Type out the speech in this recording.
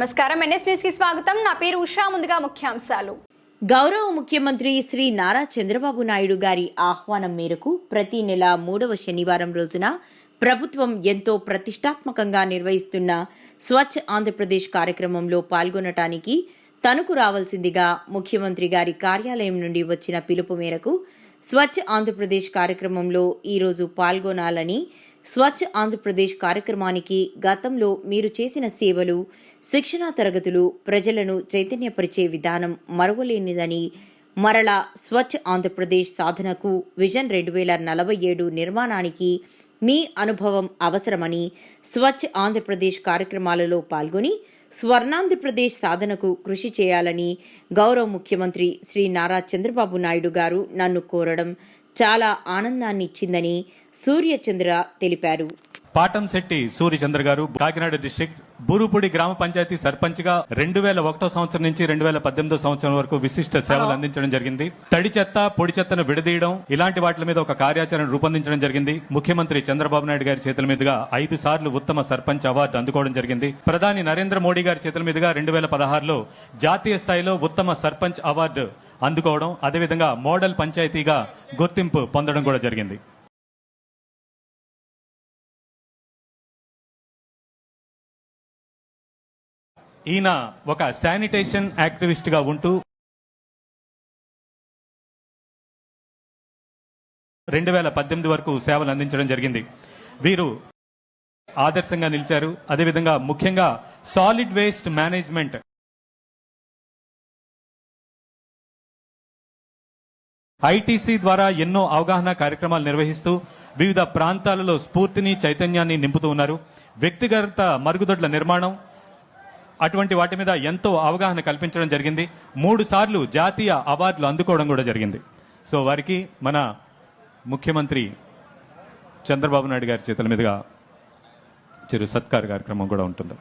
నమస్కారం. ఎన్ఎస్ న్యూస్కి స్వాగతం. నా పేరు ఉషా. ముందుగా ముఖ్యాంశాలు. గౌరవ ముఖ్యమంత్రి శ్రీ నారా చంద్రబాబు నాయుడు గారి ఆహ్వానం మేరకు ప్రతి నెల మూడవ శనివారం రోజున ప్రభుత్వం ఎంతో ప్రతిష్టాత్మకంగా నిర్వహిస్తున్న స్వచ్ఛ ఆంధ్రప్రదేశ్ కార్యక్రమంలో పాల్గొనటానికి తణుకు రావాల్సిందిగా ముఖ్యమంత్రి గారి కార్యాలయం నుండి వచ్చిన పిలుపు మేరకు స్వచ్ఛ ఆంధ్రప్రదేశ్ కార్యక్రమంలో ఈరోజు పాల్గొనాలని స్వచ్ఛ ఆంధ్రప్రదేశ్ కార్యక్రమానికి గతంలో మీరు చేసిన సేవలు శిక్షణా తరగతులు ప్రజలను చైతన్యపరిచే విధానం మరువలేనిదని మరలా స్వచ్ఛ ఆంధ్రప్రదేశ్ సాధనకు విజన్ రెండు వేల నలభై ఏడు నిర్మాణానికి మీ అనుభవం అవసరమని స్వచ్ఛ ఆంధ్రప్రదేశ్ కార్యక్రమాలలో పాల్గొని స్వర్ణాంధ్రప్రదేశ్ సాధనకు కృషి చేయాలని గౌరవ ముఖ్యమంత్రి శ్రీ నారా చంద్రబాబు నాయుడు గారు నన్ను కోరడం చాలా ఆనందాన్ని ఇచ్చిందని సూర్యచంద్ర తెలిపారు. పాటంశెట్టి సూర్యచంద్ర గారు కాకినాడ డిస్ట్రిక్ట్ బూరుపూడి గ్రామ పంచాయతీ సర్పంచ్గా రెండు వేల ఒకటో సంవత్సరం నుంచి రెండు వేల పద్దెనిమిదో సంవత్సరం వరకు విశిష్ట సేవలు అందించడం జరిగింది. తడి చెత్త పొడి చెత్తను విడదీయడం ఇలాంటి వాటి మీద ఒక కార్యాచరణ రూపొందించడం జరిగింది. ముఖ్యమంత్రి చంద్రబాబు నాయుడు గారి చేతుల మీదుగా ఐదు సార్లు ఉత్తమ సర్పంచ్ అవార్డు అందుకోవడం జరిగింది. ప్రధాని నరేంద్ర మోడీ గారి చేతుల మీదుగా రెండు వేల పదహారులో జాతీయ స్థాయిలో ఉత్తమ సర్పంచ్ అవార్డు అందుకోవడం అదేవిధంగా మోడల్ పంచాయతీగా గుర్తింపు పొందడం కూడా జరిగింది. ఈయన ఒక శానిటేషన్ యాక్టివిస్ట్గా ఉంటూ రెండు వేల పద్దెనిమిది వరకు సేవలు అందించడం జరిగింది. వీరు ఆదర్శంగా నిలిచారు. అదేవిధంగా ముఖ్యంగా సాలిడ్ వేస్ట్ మేనేజ్మెంట్ ఐటీసీ ద్వారా ఎన్నో అవగాహన కార్యక్రమాలు నిర్వహిస్తూ వివిధ ప్రాంతాలలో స్ఫూర్తిని చైతన్యాన్ని నింపుతూ ఉన్నారు. వ్యక్తిగత మరుగుదొడ్ల నిర్మాణం అటువంటి వాటి మీద ఎంతో అవగాహన కల్పించడం జరిగింది. మూడు సార్లు జాతీయ అవార్డులు అందుకోవడం కూడా జరిగింది. సో వారికి మన ముఖ్యమంత్రి చంద్రబాబు నాయుడు గారి చేతుల మీదుగా చిరు సత్కార కార్యక్రమం కూడా ఉంటుంది.